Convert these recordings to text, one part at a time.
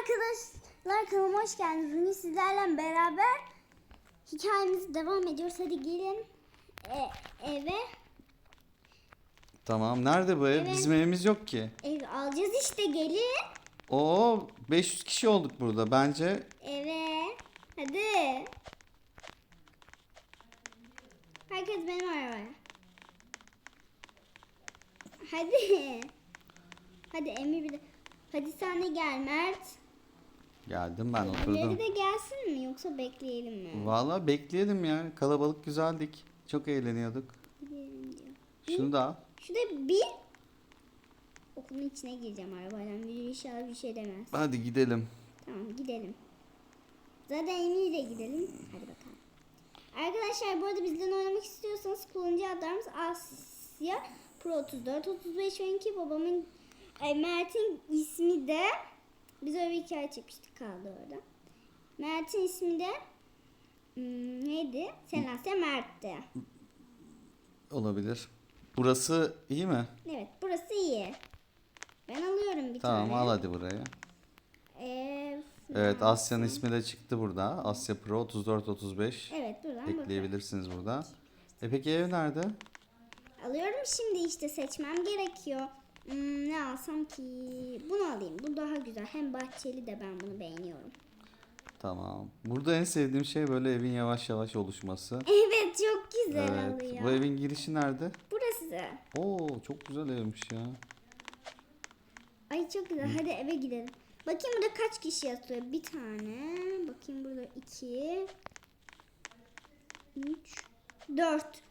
arkadaşlar kanalıma hoş geldiniz. Bugün sizlerle beraber hikayemiz devam ediyoruz. Hadi gelin e, eve. Tamam. Nerede bu ev? Evet. Bizim evimiz yok ki. Ev alacağız işte gelin. Oo 500 kişi olduk burada. Bence Eve. Hadi. Herkes benim arabaya. Hadi. Hadi Emir bir de. Hadi sen de gel Mert. Geldim ben Diğerleri oturdum. de gelsin mi yoksa bekleyelim mi? Vallahi bekleyelim ya. Kalabalık güzeldik. Çok eğleniyorduk. Gidelim diyor. Şunu da al. Şurada bir okulun içine gireceğim arabayla. Müdür inşallah bir şey demez. Hadi gidelim. Tamam gidelim. Zaten Emin'le gidelim. Hadi bakalım. Arkadaşlar bu arada bizden oynamak istiyorsanız kullanıcı adlarımız Asya Pro 34 35 benimki babamın ay, Mert'in ismi de biz öyle bir hikaye çekmiştik kaldı orada. Mert'in ismi de hmm, neydi? Senasya Mert'ti. Olabilir. Burası iyi mi? Evet burası iyi. Ben alıyorum bir Tamam tane. al hadi buraya. Ee, Evet Asya'nın ismi de çıktı burada. Asya Pro 3435. Evet buradan bakalım. Ekleyebilirsiniz burada. E peki ev nerede? Alıyorum şimdi işte seçmem gerekiyor. Hmm, ne alsam ki? Bunu alayım. Bu daha güzel. Hem bahçeli de ben bunu beğeniyorum. Tamam. Burada en sevdiğim şey böyle evin yavaş yavaş oluşması. Evet çok güzel Evet. oluyor. Bu evin girişi nerede? Burası. Oo çok güzel evmiş ya. Ay çok güzel. Hadi eve gidelim. Bakayım burada kaç kişi yatıyor? Bir tane. Bakayım burada iki. Üç. Dört.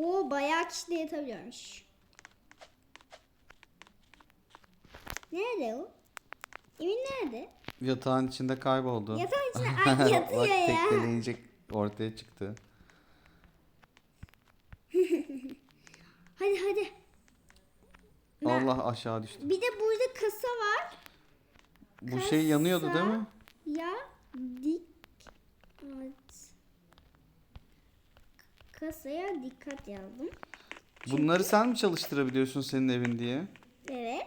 Oo bayağı kişi de yatabiliyormuş. Nerede o? Emin nerede? Yatağın içinde kayboldu. Yatağın içinde ay yatıyor Bak ya. tekmeleyince ortaya çıktı. Hadi hadi. Allah aşağı düştü. Bir de burada kasa var. Bu şey yanıyordu değil mi? Ya dikkat. Kasaya dikkat yazdım. Bunları sen mi çalıştırabiliyorsun senin evin diye? Evet.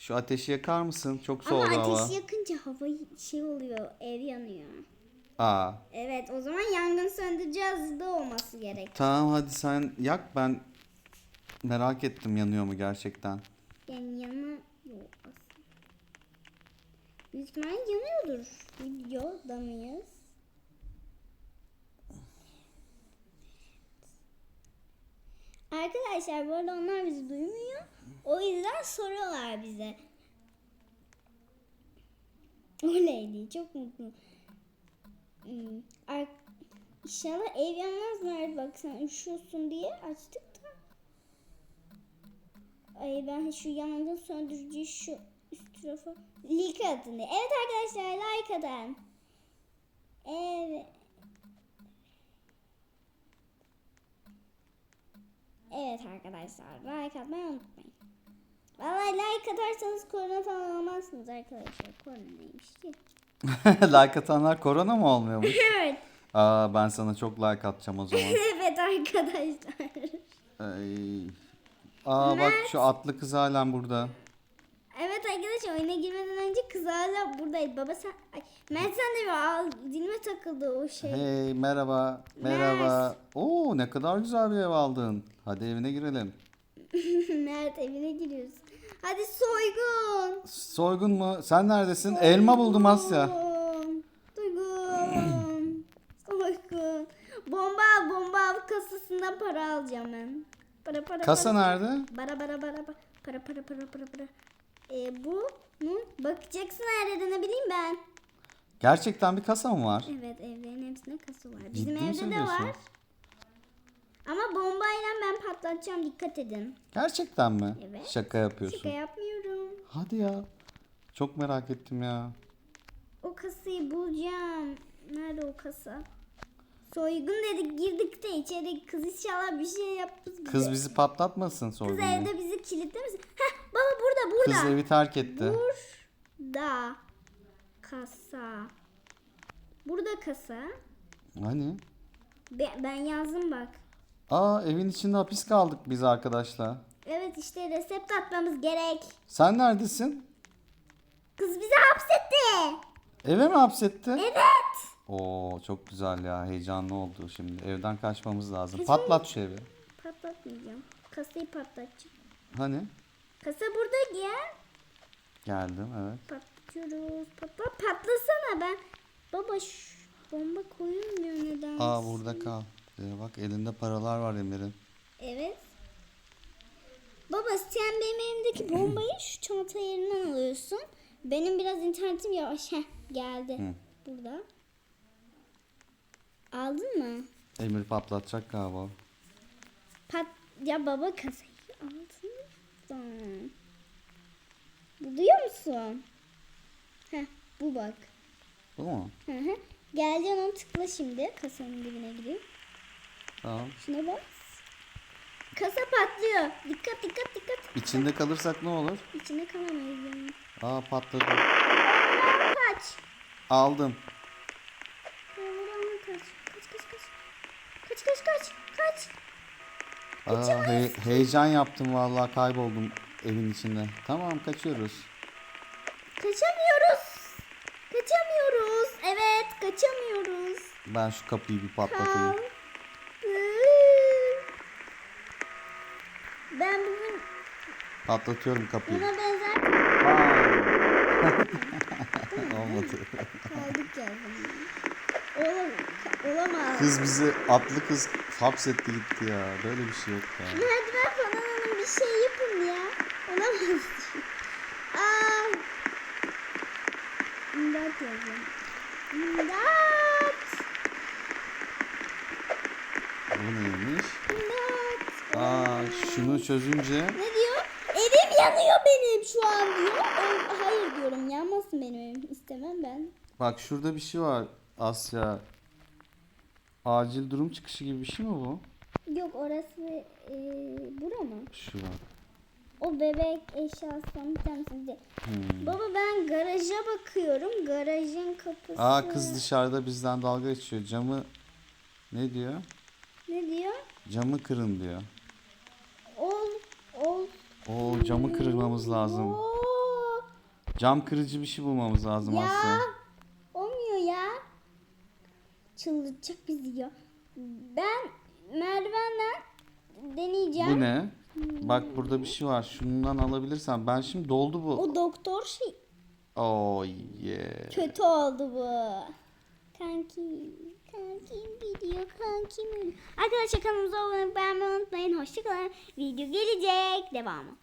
Şu ateşi yakar mısın? Çok Ama soğudu ateşi yakınca hava şey oluyor, ev yanıyor. Aa. Evet, o zaman yangın söndürücü hazırda olması gerek. Tamam hadi sen yak ben merak ettim yanıyor mu gerçekten. Yani yanı yok aslında. Büyük ihtimalle yanıyordur. Videoda mıyız? Arkadaşlar bu arada onlar bizi duymuyor. O yüzden soruyorlar bize. Öyleydi. Çok mutlu. Hmm, İnşallah ev yanmaz Mert bak sen üşüyorsun diye açtık da. Ay ben şu yangın söndürücüyü şu üst tarafa like atın diye. Evet arkadaşlar like atın. Evet. Evet arkadaşlar like atmayı unutmayın. Vallahi like atarsanız korona falan olmazsınız arkadaşlar. Korona neymiş ki? like atanlar korona mı olmuyormuş? Evet. Aa ben sana çok like atacağım o zaman. evet arkadaşlar. Ay. Aa bak şu atlı kız halen burada. Evet arkadaşlar oyuna girmeden önce kız hala buradaydı. Baba sen... Ay, Mert sen de bir al. Dilime takıldı o şey. Hey merhaba. Merhaba. Oo ne kadar güzel bir ev aldın. Hadi evine girelim. Mert evine giriyoruz. Hadi soygun. Soygun mu? Sen neredesin? Elma buldum Asya. Soygun. Soygun. Soygun. Bomba bomba kasasından para alacağım ben. Para para Kasa para. nerede? Para para para. Para para para para para. E, bu mu? Bakacaksın nerede ne bileyim ben. Gerçekten bir kasa mı var? Evet evlerin hepsinde kasa var. Bizim Ciddi evde de var. Ama bombayla ben patlatacağım dikkat edin. Gerçekten mi? Evet. Şaka yapıyorsun. Şaka yapmıyorum. Hadi ya. Çok merak ettim ya. O kasayı bulacağım. Nerede o kasa? Soygun dedik girdik de içeri kız inşallah bir şey bize. Kız bizi patlatmasın Kız soygunu. evde bizi kilitlemesin. Heh baba burada burada. Kız evi terk etti. Burada kasa. Burada kasa. Hani? Be- ben yazdım bak. Aa evin içinde hapis kaldık biz arkadaşlar. Evet işte resept atmamız gerek. Sen neredesin? Kız bizi hapsetti. Eve mi hapsetti? Evet. Oo çok güzel ya. Heyecanlı oldu şimdi. Evden kaçmamız lazım. Kesin- Patlat şu evi. Patlatmayacağım. Kasayı patlatacağım. Hani? Kasa burada gel. Geldim evet. Patlatıyoruz. Patla patlasana ben. Baba şu bomba koyulmuyor neden? Aa burada kal. Ee, bak elinde paralar var Emir'in. Evet. Baba sen benim elimdeki bombayı şu çanta yerinden alıyorsun. Benim biraz internetim yavaş. Heh, geldi. Hı. Burada. Aldın mı? Emir patlatacak galiba. Pat ya baba kasayı aldın mı? Duyuyor musun? Heh bu bak. Bu mu? Hı hı. Geleceksin onu tıkla şimdi. Kasanın dibine gireyim. Tamam. Şuna bak. Kasa patlıyor. Dikkat dikkat dikkat. İçinde kalırsak ne olur? İçine kalamayız yani. Aa patladı. Kaç. Aldım. Ya buradan kaç. Kaç kaç kaç. Kaç kaç kaç. Kaç. Aa, he- heyecan yaptım vallahi kayboldum evin içinde. Tamam kaçıyoruz. Kaçamıyoruz. Kaçamıyoruz. Evet kaçamıyoruz. Ben şu kapıyı bir patlatayım. Ben bugün Patlatıyorum kapıyı. buna benzer Olmadı. kaldık ya. Olam olamaz. Kız bizi atlı kız hapsetti gitti ya. Böyle bir şey yok ya. Merdiven falan alın bir şey yapın ya. Olamaz. Aa. İmdat yazın. İmdat. Bu neymiş? İmdat. Aa şunu çözünce Ne diyor? Evim yanıyor benim şu an diyor. Hayır diyorum yanmasın benim evim. İstemem ben. bak şurada bir şey var Asya. Acil durum çıkışı gibi bir şey mi bu? Yok orası e, bura mı? Şu bak. O bebek eşyasından bir tanesi de. Hmm. Baba ben garaja bakıyorum. Garajın kapısı. Aa kız dışarıda bizden dalga geçiyor. Camı ne diyor? Ne diyor? Camı kırın diyor. Ol. Ol. Oo camı kırmamız lazım. Oo. Cam kırıcı bir şey bulmamız lazım Ya. Asya. Çıldıracak bizi ya. Ben merdivenden deneyeceğim. Bu ne? Bak burada bir şey var. Şundan alabilirsen. Ben şimdi doldu bu. O doktor şey Oh yeah. kötü oldu bu. Kanki. Kankim gidiyor kankim ölüyor. Arkadaşlar kanalımıza abone olmayı beğenmeyi unutmayın. Hoşçakalın. Video gelecek. Devamı.